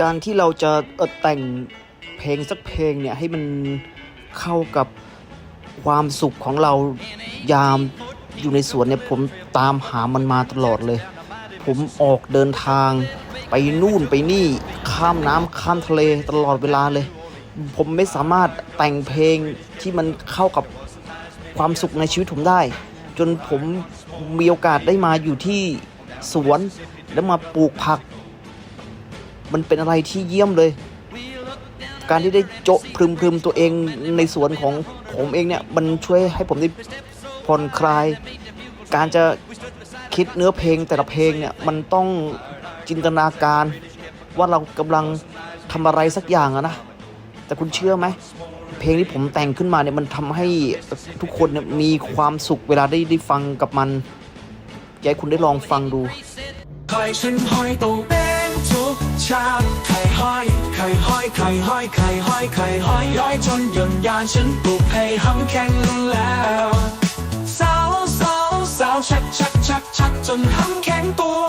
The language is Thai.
การที่เราจะแต่งเพลงสักเพลงเนี่ยให้มันเข้ากับความสุขของเรายามอยู่ในสวนเนี่ยผมตามหามันมาตลอดเลย ผมออกเดินทางไปนู่นไปนี่ข้ามน้ำข้ามทะเลตลอดเวลาเลย ผมไม่สามารถแต่งเพลงที่มันเข้ากับความสุขในชีวิตผมได้ จนผมมีโอกาสได้มาอยู่ที่สวนแล้วมาปลูกผัก มันเป็นอะไรที่เยี่ยมเลย การที่ได้โจะพรึมพรึมตัวเองในสวนของผมเองเนี่ย มันช่วยให้ผมได้ผ่อนคลาย การจะคิดเนื้อเพลงแต่ละเพลงเนี่ยมันต้องจินตนาการว่าเรากำลังทำอะไรสักอย่างอะนะ แต่คุณเชื่อไหม เพลงที่ผมแต่งขึ้นมาเนี่ยมันทำให้ทุกคนเนี่ยมีความสุขเวลาได้ได้ฟังกับมันอยากให้คุณได้ลองฟังดู ห้อยไข่ห้อยไข่ห้อยไข่ห้อยไข่ห้อยย้อยจนหย่นยานฉันปลุกให้ห้ำแข็งแล้วสาวสาวสาวชักชักชักชักจนห้ำแข็งตัว